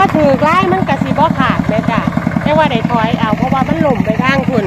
บ่ถือไล่มันกระสิบ่ขาดแม่จ้ะแต่ว่าได้ถอยเอาเพราะว่ามันหล่มไปทางคุณ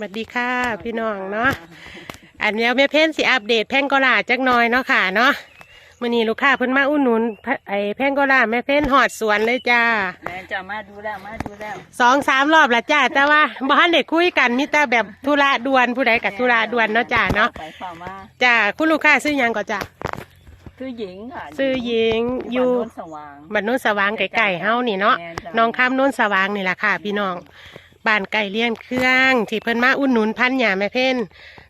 สวัสดีค่ะพี่น้องเนาะอันเนี้ยแม่เพ่นสิอัปเดตแพงโกลาจักหน่อยเนาะค่ะเนาะมื้อนี้ลูกค้าเพิ่นมาอุ่นหนุนพะไอ้แพงโกลาแม่เพ่นหอดสวนเลยจ้าแม่จะมาดูแล้วมาดูแล้วสองสามรอบและจ้าแต่ว่าบ้านเด็กคุยกันมีแต่แบบธุระด่วนผู้ใดกับธุระด่วนเนาะจ้าเนาะไปฝ่ามาจ้าคุณลูกค้าซื้อหยังก็จ้าซื้อหญิงค่ะซื้อหญิงอยู่บ้านโนนสว่างบ้านโน้นสว่างไก่ๆเฮานี่เนาะแม่จ้ะน้องข้ามโน้นสว่างนี่แหละค่ะ พี่น้อง บ้านไก่เลี้ยงเครื่อง ที่เพิ่นมาอุ่นหนุนพันหยาแม่เพ่น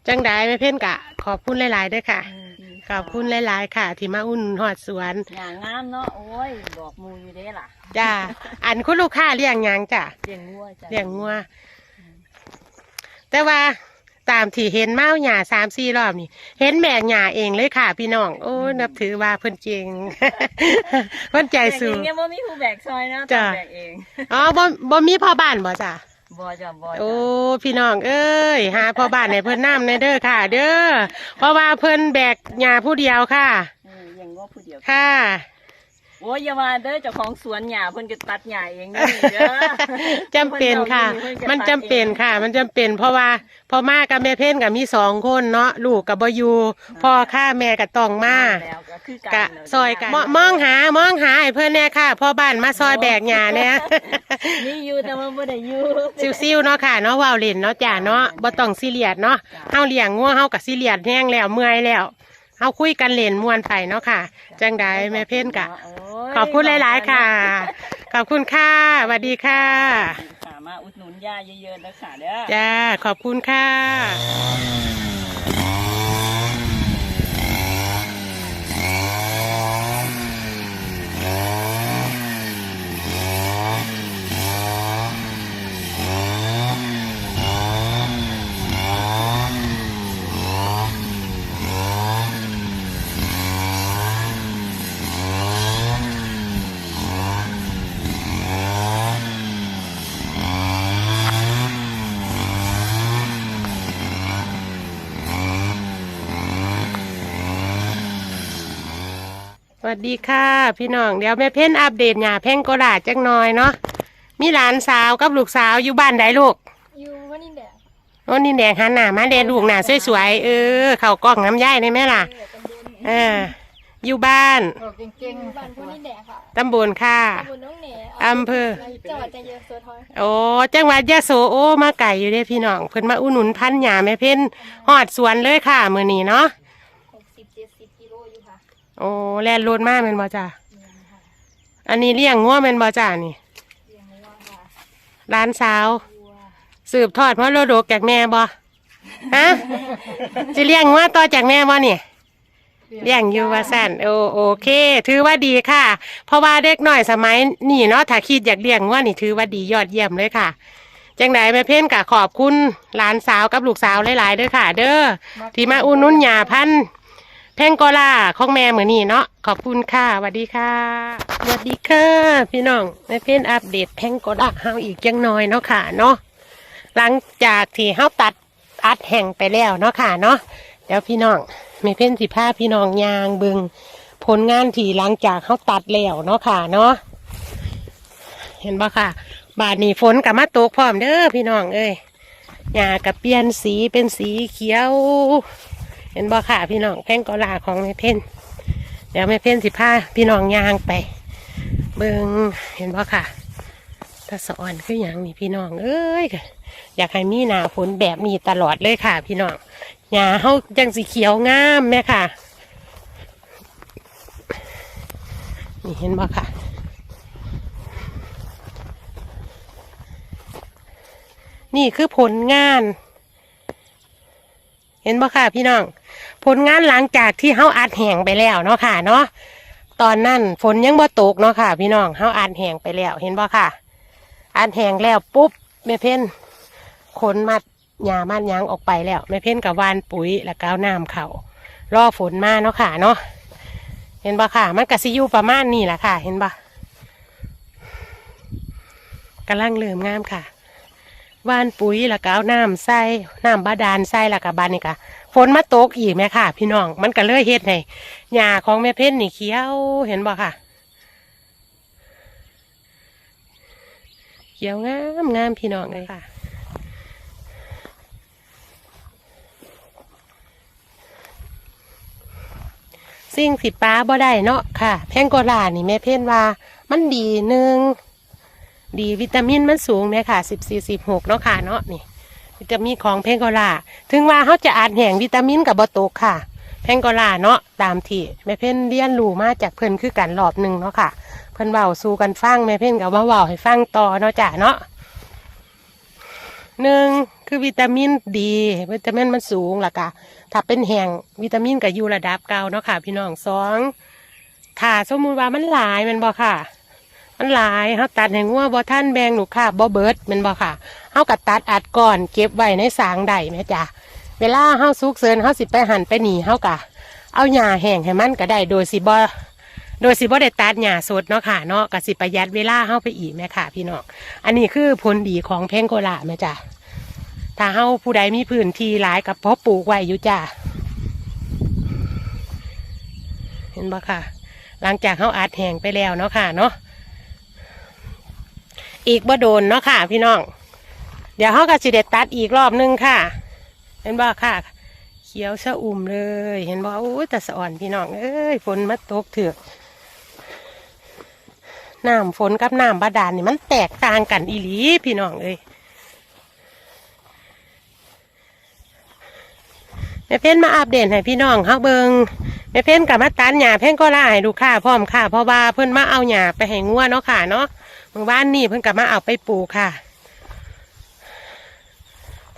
จังไดแม่เพ่นกะ ขอบคุณหลายๆเด้วยค่ะอืมดีขอบคุณหลายๆค่ะ ที่มาอุ่นหนุนหอดสวนอย่างงามเนาะโอ้ยบอกหมูอยู่เด้ล่ะจ้าอันคุณลูกค้าเลี้ยงหยังจ้าเลี้ยงงัวจ้ะเลี้ยงงัวแต่ว่าตามที่เห็นเมาหยาสามสี่รอบนี่ เห็นแบกหยาเองเลยค่ะ พี่น้อง โอ้นับถือว่าเพิ่นเจงเพิ่นใจแบกสูเองงยังบ่มีผู้แบกซอยนะจ้ะต้องแบกเองอ๋อบ่บ่มีพ่อบ้านบ่จ้ะ บ่จ้ะบ่โอ้จ้ะพี่น้องเอ้ยหาพ่อบ้านให้เพิ่นน้ำในเด้อค่ะ เด้อเพราะว่าเพิ่นแบกหยาผู้เดียวค่ะ เออเลี้ยงงัวผู้เดียว ค่ะ โอ้ยอย่ามาเด้อเจ้าของสวนหญ้าเพิ่นก็ตัดหญ้าเองเด้อนี่เด้อ จำเป็นค่ะเพิ่นก็มันตัดจำเป็นค่ะ มันจำเป็นเพราะว่าพ่อมากับแม่เพ่นกับมีสองคนเนาะลูกกับบอยู่พ่อข้าแม่กับตองมาแล้วก็คือกันกะเนาซอยกันมมองหามองหาให้เพื่อนแน่ค่ะพ่อบ้านมาซอยแบกหญ้าเนี่ยมีอยู่แต่ว่าบ่ได้อยู่ ซิวๆเนาะค่ะเนาะว่าวเล่นเนาะจ้าเนาะบ่ต้องซีเรียสเนาะจ้ะเฮาเลี้ยงงัวเฮากับซีเรียสแห้งแล้วเมื่อยแล้วเฮาคุยกันเล่นม่วนไปเนาะค่ะ จังใดแม่เพ่นกะโยขอบคุณหลาย ๆ ค่ะ ขอบคุณค่ะสวัสดีค่ะ ค่ะมาอุดหนุนย่าเยอะๆนะคะเด้อ จ้า ขอบคุณค่ะ สวัสดีค่ะ พี่น้องเดี๋ยวแม่เพ่นอัปเดตหยาเพ่งโกลาจักหน่อยเนาะมีหลานสาวกับลูกสาวอยู่บ้านใดลูกอยู่วันนี้แดดโอ้นี่แดงหันหน้ามาแดดลูกหน้าสวยๆเออเข้ากล้องน้ำย่ายได้ไหมล่ะเอออยู่บ้านเก่งๆบ้านพวกนี้แดดค่ะตำบลค่ะตำบลน้องเหน่อำเภอจังหวัดจันทร์โสธรโอ้จังหวัดยะโสโอ้มาไก่อยู่เด้พี่น้องเพิ่นมาอุดหนุนพันหยาแม่เพ่นฮอดสวนเลยค่ะมื้อนี้เนาะ หกสิบเจ็ดสิบกิโลอยู่ค่ะ โอ้แล่นรถมากแม่นบ่จ้ะเนี่ยค่ะอันนี้เลี้ยงงัวแม่นบ่จ้ะนี่ร้านสาว สืบทอดเพราะโลดกจากแม่บ่ฮะจะเลี้ยงงัวต่อจากแม่บ่นี่ยเลี้ยงอยู่ว่าสั่นโอโอเค ถือว่าดีค่ะ เพราะว่าเด็กน้อยสมัยนี่เนาะถ้าคิดอยากเลี้ยงงัวนี่ถือว่าดียอดเยี่ยมเลยค่ะจังไดแม่เพ่นกะขอบคุณหลานสาวกับลูกสาวหลายๆเด้อค่ะ เด้อที่มาอุ่นนุ่นหยาพัน แพงโกลาของแม่เหมือนนี่เนาะขอบคุณค่ะสวัสดีค่ะสวัสดีค่ะ พี่น้องแม่เพ่นอัปเดตแพงโกลาเฮาอีกจังน้อยเนาะค่ะเนาะหลังจากที่เฮาตัดอัดแห่งไปแล้วเนาะค่ะเนาะเดี๋ยวพี่น้องไม่เพ่นสิผ้าพี่น้องยางเบึงผลงานที่หลังจากเฮาตัดแล้วเนาะค่ะเนาะเห็นบ่ค่ะ บาดนี้ฝนกับมาตกพร้อมเด้อพี่น้องเอ้ยหญ้ากับเปลี่ยนสีเป็นสีเขียว เห็นบ่ค่ะพี่น้องแพงกอลาของแม่เพ่นเดี๋ยวแม่เพ่นสิพาพี่น้องยางไป เบิงเห็นบ่ค่ะตาสอนคืออย่างนี่พี่น้อง เอ้ยอยากให้มีหนาฝนแบบนี้ตลอดเลยค่ะ พี่น้องหญ้าเฮาจังสีเขียวงามแม่ค่ะนี่เห็นบ่ค่ะนี่คือผลงาน ห็นบ่ค่ะพี่น้อง ผลงานหลังจากที่เฮาอัดแห้งไปแล้วเนาะค่ะเนาะตอนนั้นฝนยังบ่ตกเนาะค่ะ พี่น้องเฮาอัดแห้งไปแล้วเห็นบ่ค่ะ อัดแห้งแล้วปุ๊บแม่เพ่นขนมัดหญ้ามัดยางออกไปแล้วแม่เพ่นกับวานปุ๋ยแล้วก็เอาน้ำเขารอฝนมาเนาะค่ะเนาะเห็นบ่ค่ะ มันกะสิยูประมาณนี้แหละค่ะ เห็นบ่กำลังเริ่มงามค่ะ ว่านปุ๋ยแล้วก็เอาน้ำใส่น้ำบาดาลใส่แล้วก็บานนี่ค่ะฝนมาตกอีกไหมค่ะ พี่น้องมันก็เลยเฮ็ดให้หญ้าของแม่เพ่นนี่เขียวเห็นบ่ค่ะ เขียวงามงามพี่น้องเลยค่ะสิ่งสิป้าบ่ได้เนาะค่ะ แพงโกลานี่แม่เพ่นว่า มันดีหนึ่ง ดีวิตามินมันสูงเนี่ยค่ะสิบสี่สิบหกเนาะค่ะเนาะนี่ วิตามินของเพงโกลาถึงว่าเขาจะอาจแห่งวิตามินกับบตกค่ะ เพงโกลาเนาะตามที่แม่เพ่นเรียนรู้มาจากเพิ่นคือกันรอบหนึ่งเนาะค่ะเพิ่นเบาสู่กันฟังแม่เพ่นกับว่าเบาให้ฟังต่อเนาะจ้ะเนาะหนึ่งคือวิตามินดี วิตามินมันสูงล่ะกะถ้าเป็นแห่งวิตามินกับยูระดับเก่าเนาะค่ะ พี่น้องสองถ้าสมมุติว่ามันหลายมันบ่ค่ะ มันหลายเฮาตัดให้งัวบ่ท่านแบ่งลูค้าบ่เบิดมันบ่ค่ะเฮาก็ตัดอัดก่อนเก็บไว้ในสางใดแม่จ้ะเวลาเฮาสุกเซินเฮาสิไปหันไปหนีเฮาก็เอาหญ้าแห้งให้มันก็ได้โดยสิบ่โดยสิบ่ได้ตัดหญ้าสดเนาะค่ะเนาะก็สิประหยัดเวลาเฮาไปอีกแม่ค่ะ พี่น้องอันนี้คือผลดีของเพงโกลาแม่จ้ะถ้าเฮาผู้ใดมีพื้นที่หลายก็เพาะปลูกไว้อยู่จ้ะเห็นบ่ค่ะ หลังจากเฮาอัดแห้งไปแล้วเนาะค่ะเนาะ อีกบ่โดนเนาะค่ะ พี่น้อง เดี๋ยวเขาก็สิเด็ดตัดอีกรอบนึงค่ะ เห็นบ่ค่ะ เขียวชะอุ่มเลย เห็นบ่โอ้แต่สะอ่อนพี่น้อง เอ้ยฝนมาตกเถือกน้ำฝนกับน้ำบาดาลนี่มันแตกต่างกันอีหลีพี่น้องเอ้ยแม่เพ้นมาอัปเดตให้พี่น้องเขาเบิงแม่เพ้นกับมาตันหญ้าเพ้นก็ล่าให้ดูค่ะพร้อมค่ะเพราะว่าเพิ่นมาเอาหญ้าไปให้งัวเนาะค่ะเนาะ มื่อวานนี่เพิ่งกลับมาเอาไปปลูกค่ะ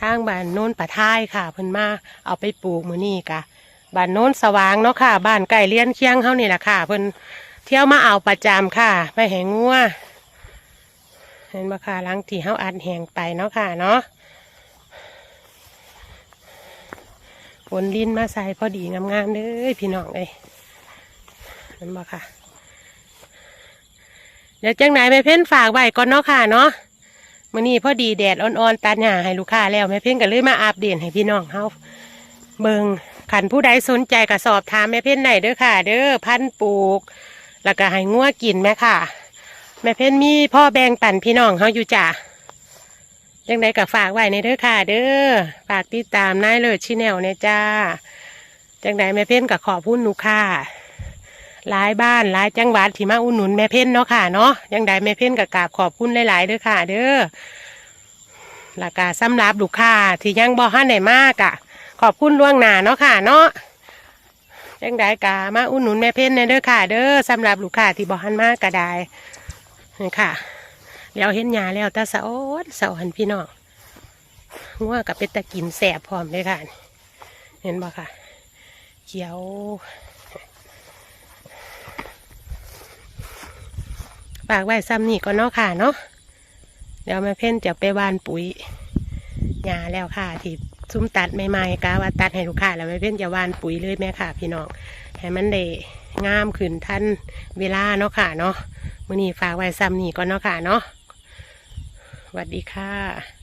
ทางบ้านโน้นปะท้ายค่ะ เพิ่นมาเอาไปปลูกมือนี่กะบ้านโน้นสว่างเนาะค่ะ บ้านใกล้เลี้ยนเคียงเขานี่แหละค่ะ เพิ่นเที่ยวมาเอาประจำค่ะ ไปแหงงัวเห็นมาค่ะหลังที่เขาอัดแหงไปเนาะค่ะเนาะฝนลิ้นมาใส่พอดีงามๆเลยพี่น้องเอ้ยเห็นมาค่ะ เดี๋ยวจังไหนแม่เพ่นฝากไว้ก่อนเนาะค่ะเนาะมื้อนี้พอดีแดดอ่อนๆตัดหญ้าให้ลูกค้าแล้วแม่เพ่นก็เลยมาอัปเดตให้พี่น้องเฮาเบิงขันผู้ใดสนใจก็สอบถามแม่เพ่นได้เด้อค่ะ เด้อพันธุ์ปลูก แล้วก็ให้งัวกินแม่ค่ะ แม่เพ่นมีพ่อแบ่งปันพี่น้องเฮาอยู่จ้ะจังใดก็ฝากไว้ในเด้อค่ะ เด้อฝากติดตามนายเลิศชิแนลเนี่ยจ้าจังใดแม่เพ่นก็ขอบคุณลูกค้า หลายบ้านหลายจังหวัดที่มาอุดหนุนแม่เพ่นเนาะค่ะเนาะยังได้แม่เพ่นกับกราบขอบคุณหลายๆเด้อค่ะ เด้อและกาสำหรับลูกค้าที่ยังบ่ฮั่นได้มากอะขอบคุณล่วงหน้าเนาะค่ะ เนาะยังได้กามาอุดหนุนแม่เพ่นเนี่ยเด้อค่ะ เด้อสำหรับลูกค้าที่บ่ฮั่นมากก็ได้นี่ค่ะแล้วเห็นหยาแล้วตาสะออนสะออนพี่น้องงัวกับเป็ดตะกินแสบพร้อมเลยค่ะ เห็นบ่ค่ะ เขียว ฝากไว้ซ้ำนี่ก็เนาะค่ะเนาะเดี๋ยวแม่เพ่นจะไปวานปุ๋ยหญ้าแล้วค่ะที่ซุ้มตัดใหม่ๆกะว่าตัดให้ลูกค้าแล้วแม่เพ่นจะวานปุ๋ยเลยแม่ค่ะ พี่น้องให้มันได้งามขึ้นทันเวลาเนาะค่ะเนาะมื้อนี้ฝากไว้ซ้ำนี่ก็เนาะค่ะเนาะสวัสดีค่ะ